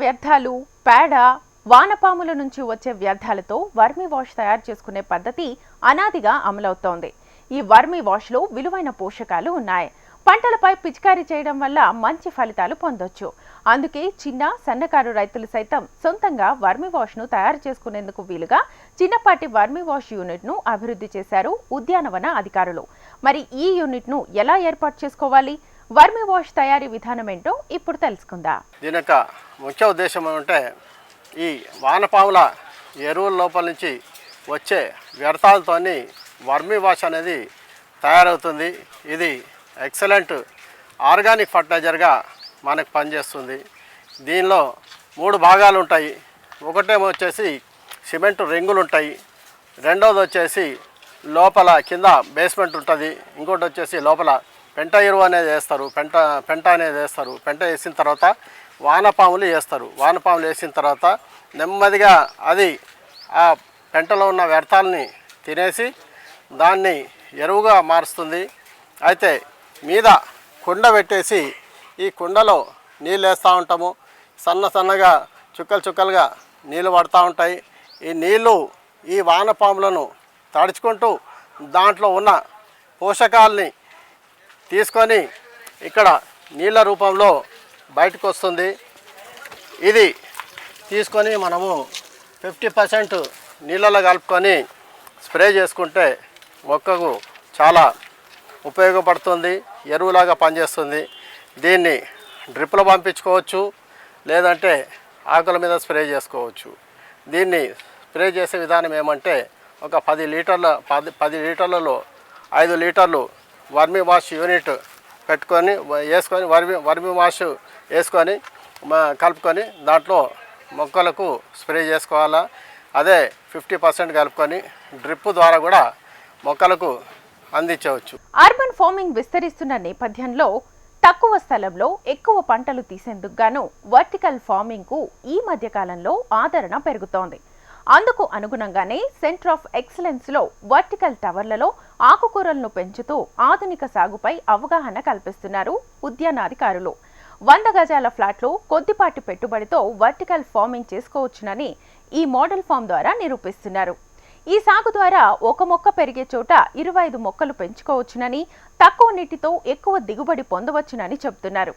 వ్యర్థాలు పేడ వానపాముల నుంచి వచ్చే వ్యర్థాలతో వర్మి వాష్ తయారు చేసుకునే పద్ధతి అనాదిగా అమలవుతోంది. ఈ వర్మి వాష్లో విలువైన పోషకాలు ఉన్నాయి. పంటలపై పిచికారీ చేయడం వల్ల మంచి ఫలితాలు పొందొచ్చు. అందుకే చిన్న సన్నకారు రైతులు సైతం సొంతంగా వర్మి వాష్ను తయారు చేసుకునేందుకు వీలుగా చిన్నపాటి వర్మి వాష్ యూనిట్ను అభివృద్ధి చేశారు ఉద్యానవన అధికారులు. మరి ఈ యూనిట్ను ఎలా ఏర్పాటు చేసుకోవాలి? వర్మి వాష్ తయారీ విధానం ఏంటో ఇప్పుడు తెలుసుకుందాం. దీని యొక్క ముఖ్య ఉద్దేశం ఏమంటే ఈ వానపాముల ఎరువుల లోపల నుంచి వచ్చే వ్యర్థాలతోని వర్మి వాష్ అనేది తయారవుతుంది. ఇది ఎక్సలెంట్ ఆర్గానిక్ ఫర్టిలైజర్గా మనకు పనిచేస్తుంది. దీనిలో మూడు భాగాలు ఉంటాయి. ఒకటేమో వచ్చేసి సిమెంట్ రింగులు ఉంటాయి. రెండవది వచ్చేసి లోపల కింద బేస్మెంట్ ఉంటుంది. ఇంకోటి వచ్చేసి లోపల పెంట ఎరువు అనేది వేస్తారు పెంట పెంట అనేది వేస్తారు. పెంట వేసిన తర్వాత వానపాములు వేస్తారు. వానపాములు వేసిన తర్వాత నెమ్మదిగా అది ఆ పెంటలో ఉన్న వ్యర్థాలని తినేసి దాన్ని ఎరువుగా మారుస్తుంది. అయితే మీద కుండ పెట్టేసి ఈ కుండలో నీళ్ళు వేస్తూ ఉంటాము. సన్న సన్నగా చుక్కలు చుక్కలుగా నీళ్ళు పడుతూ ఉంటాయి. ఈ నీళ్ళు ఈ వానపాములను తడుచుకుంటూ దాంట్లో ఉన్న పోషకాలని తీసుకొని ఇక్కడ నీళ్ళ రూపంలో బయటకు వస్తుంది. ఇది తీసుకొని మనము ఫిఫ్టీ పర్సెంట్ నీళ్ళలో కలుపుకొని స్ప్రే చేసుకుంటే మొక్కకు చాలా ఉపయోగపడుతుంది ఎరువులాగా పనిచేస్తుంది. దీన్ని డ్రిప్లో పంపించుకోవచ్చు లేదంటే ఆకుల మీద స్ప్రే చేసుకోవచ్చు. దీన్ని స్ప్రే చేసే విధానం ఏమంటే ఒక పది లీటర్ల పది పది లీటర్లలో ఐదు లీటర్లు వర్మి వాష్ యూనిట్ పెట్టుకొని వేసుకొని వర్మి వర్మి వాష్ వేసుకొని కలుపుకొని దాంట్లో మొక్కలకు స్ప్రే చేసుకోవాలా. అదే ఫిఫ్టీ పర్సెంట్ కలుపుకొని డ్రిప్ ద్వారా కూడా మొక్కలకు అందించవచ్చు. అర్బన్ ఫార్మింగ్ విస్తరిస్తున్న నేపథ్యంలో తక్కువ స్థలంలో ఎక్కువ పంటలు తీసేందుకు గాను వర్టికల్ ఫార్మింగ్కు ఈ మధ్య కాలంలో ఆదరణ పెరుగుతోంది. అందుకు అనుగుణంగానే సెంటర్ ఆఫ్ ఎక్సలెన్స్లో వర్టికల్ టవర్లలో ఆకుకూరలను పెంచుతూ ఆధునిక సాగుపై అవగాహన కల్పిస్తున్నారు ఉద్యానాధికారులు. వంద గజాల ఫ్లాట్లు కొద్దిపాటి పెట్టుబడితో వర్టికల్ ఫార్మింగ్ చేసుకోవచ్చునని ఈ మోడల్ ఫామ్ ద్వారా నిరూపిస్తున్నారు. ఈ సాగు ద్వారా ఒక మొక్క పెరిగే చోట ఇరవై ఐదు మొక్కలు పెంచుకోవచ్చునని తక్కువ నీటితో ఎక్కువ దిగుబడి పొందవచ్చునని చెబుతున్నారు.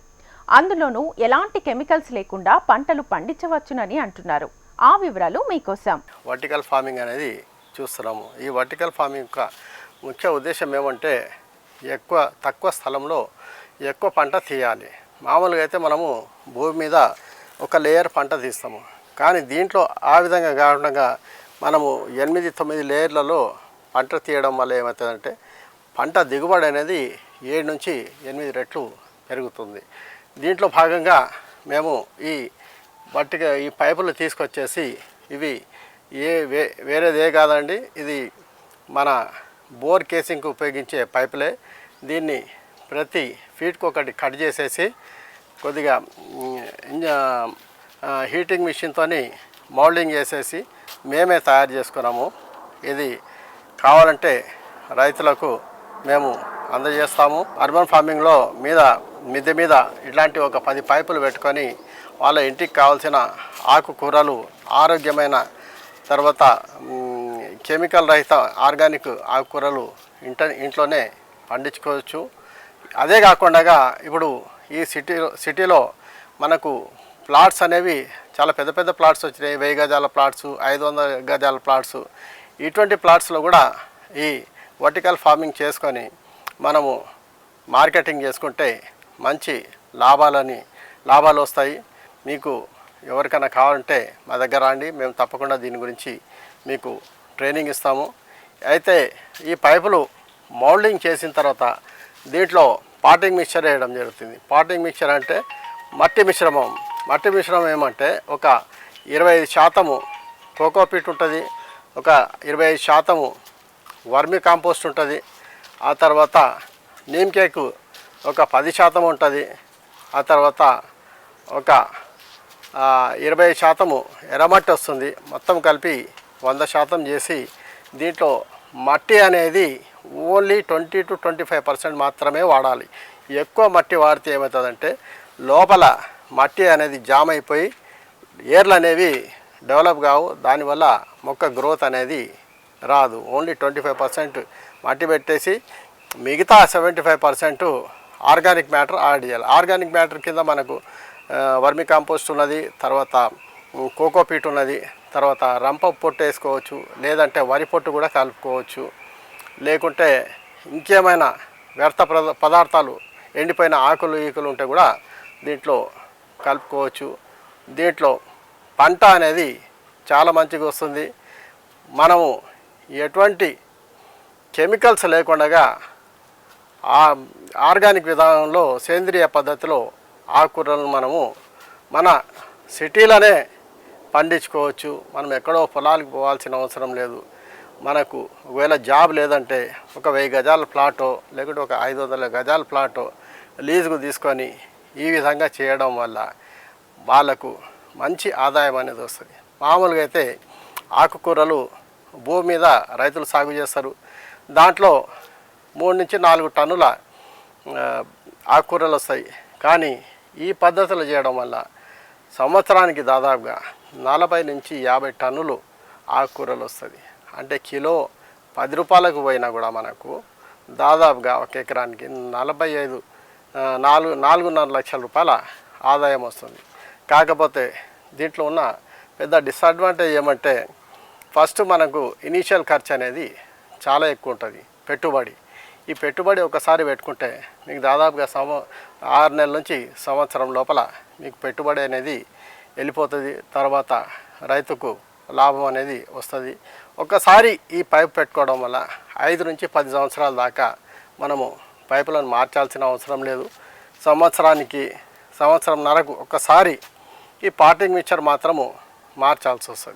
అందులోనూ ఎలాంటి కెమికల్స్ లేకుండా పంటలు పండించవచ్చునని అంటున్నారు. ఆ వివరాలు మీకోసం. వర్టికల్ ఫార్మింగ్ అనేది చూస్తున్నాము. ఈ వర్టికల్ ఫార్మింగ్ యొక్క ముఖ్య ఉద్దేశం ఏమంటే ఎక్కువ తక్కువ స్థలంలో ఎక్కువ పంట తీయాలి. మామూలుగా అయితే మనము భూమి మీద ఒక లేయర్ పంట తీస్తాము. కానీ దీంట్లో ఆ విధంగా కాకుండా మనము ఎనిమిది తొమ్మిది లేయర్లలో పంట తీయడం వల్ల ఏమవుతుందంటే పంట దిగుబడి అనేది ఏడు నుంచి ఎనిమిది రెట్లు పెరుగుతుంది. దీంట్లో భాగంగా మేము ఈ బట్టిగా ఈ పైపులు తీసుకొచ్చేసి ఇవి ఏ వే వేరేది ఏ కాదండి ఇది మన బోర్ కేసింగ్కి ఉపయోగించే పైపులే. దీన్ని ప్రతి ఫీట్కి ఒకటి కట్ చేసేసి కొద్దిగా ఇంజ- హీటింగ్ మిషన్తో మౌల్డింగ్ చేసేసి మేమే తయారు చేసుకున్నాము. ఇది కావాలంటే రైతులకు మేము అందజేస్తాము. అర్బన్ ఫార్మింగ్లో మీద మిద్దె మీద ఇట్లాంటి ఒక పది పైపులు పెట్టుకొని వాళ్ళ ఇంటికి కావాల్సిన ఆకుకూరలు ఆరోగ్యమైన తర్వాత కెమికల్ రహిత ఆర్గానిక్ ఆకుకూరలు ఇంట ఇంట్లోనే పండించుకోవచ్చు. అదే కాకుండా ఇప్పుడు ఈ సిటీ సిటీలో మనకు ప్లాట్స్ అనేవి చాలా పెద్ద పెద్ద ప్లాట్స్ వచ్చినాయి. వెయ్యి గజాల ప్లాట్స్ ఐదు వందల గజాల ప్లాట్స్. ఇటువంటి ప్లాట్స్లో కూడా ఈ వర్టికల్ ఫార్మింగ్ చేసుకొని మనము మార్కెటింగ్ చేసుకుంటే మంచి లాభాలని లాభాలు వస్తాయి. మీకు ఎవరికైనా కావాలంటే మా దగ్గర రండి మేము తప్పకుండా దీని గురించి మీకు ట్రైనింగ్ ఇస్తాము. అయితే ఈ పైపులు మౌల్డింగ్ చేసిన తర్వాత దీంట్లో పాటింగ్ మిక్చర్ వేయడం జరుగుతుంది. పాటింగ్ మిక్చర్ అంటే మట్టి మిశ్రమం. మట్టి మిశ్రమం ఏమంటే ఒక ఇరవై ఐదు శాతము కోకోపీట్ ఉంటుంది ఒక ఇరవై ఐదు శాతము వర్మి కాంపోస్ట్ ఉంటుంది ఆ తర్వాత నీమ్ కేకు ఒక పది శాతం ఉంటుంది ఆ తర్వాత ఒక ఇరవై శాతము ఎర్రమట్టి వస్తుంది. మొత్తం కలిపి వంద శాతం చేసి దీంట్లో మట్టి అనేది only twenty two twenty five percent మాత్రమే వాడాలి. ఎక్కువ మట్టి వాడితే ఏమవుతుందంటే లోపల మట్టి అనేది జామ్ అయిపోయి ఏర్లు అనేవి డెవలప్ కావు. దానివల్ల మొక్క గ్రోత్ అనేది రాదు. ఓన్లీ ట్వంటీ ఫైవ్ పర్సెంట్ మట్టి పెట్టేసి మిగతా seventy five percent organic matter add చేయాలి. ఆర్గానిక్ మ్యాటర్ కింద మనకు వర్మి కాంపోస్ట్ ఉన్నది తర్వాత కోకోపీట్ ఉన్నది తర్వాత రంప పొట్టు వేసుకోవచ్చు లేదంటే వరి పొట్టు కూడా కలుపుకోవచ్చు. లేకుంటే ఇంకేమైనా వ్యర్థ పదార్థాలు ఎండిపోయిన ఆకులు ఈకులు ఉంటే కూడా దీంట్లో కలుపుకోవచ్చు. దీంట్లో పంట అనేది చాలా మంచిగా వస్తుంది. మనము ఎటువంటి కెమికల్స్ లేకుండా ఆ ఆర్గానిక్ విధానంలో సేంద్రియ పద్ధతిలో ఆకుకూరలను మనము మన సిటీలోనే పండించుకోవచ్చు. మనం ఎక్కడో పొలాలకు పోవాల్సిన అవసరం లేదు. మనకు ఒకవేళ జాబ్ లేదంటే ఒక వెయ్యి గజాల ప్లాటో లేకుంటే ఒక ఐదు వందల గజాల ప్లాటో లీజుకు తీసుకొని ఈ విధంగా చేయడం వల్ల వాళ్ళకు మంచి ఆదాయం అనేది వస్తుంది. మామూలుగా అయితే ఆకుకూరలు భూమి మీద రైతులు సాగు చేస్తారు. దాంట్లో మూడు నుంచి నాలుగు టన్నుల ఆకుకూరలు వస్తాయి. కానీ ఈ పద్ధతులు చేయడం వల్ల సంవత్సరానికి దాదాపుగా నలభై నుంచి యాభై టన్నులు ఆకుకూరలు వస్తుంది. అంటే కిలో పది రూపాయలకు పోయినా కూడా మనకు దాదాపుగా ఒక ఎకరానికి నలభై ఐదు నాలుగు నాలుగున్నర లక్షల రూపాయల ఆదాయం వస్తుంది. కాకపోతే దీంట్లో ఉన్న పెద్ద డిసడ్వాంటేజ్ ఏమంటే ఫస్ట్ మనకు ఇనీషియల్ ఖర్చు అనేది చాలా ఎక్కువ ఉంటుంది పెట్టుబడి. ఈ పెట్టుబడి ఒకసారి పెట్టుకుంటే మీకు దాదాపుగా సంవ ఆరు నెలల నుంచి సంవత్సరం లోపల మీకు పెట్టుబడి అనేది వెళ్ళిపోతుంది. తర్వాత రైతుకు లాభం అనేది వస్తుంది. ఒక్కసారి ఈ పైప్ పెట్టుకోవడం వల్ల ఐదు నుంచి పది సంవత్సరాల దాకా మనము పైపులను మార్చాల్సిన అవసరం లేదు. సంవత్సరానికి సంవత్సరం నరకు ఒక్కసారి ఈ పాటింగ్ మిక్చర్ మాత్రము మార్చాల్సి వస్తుంది.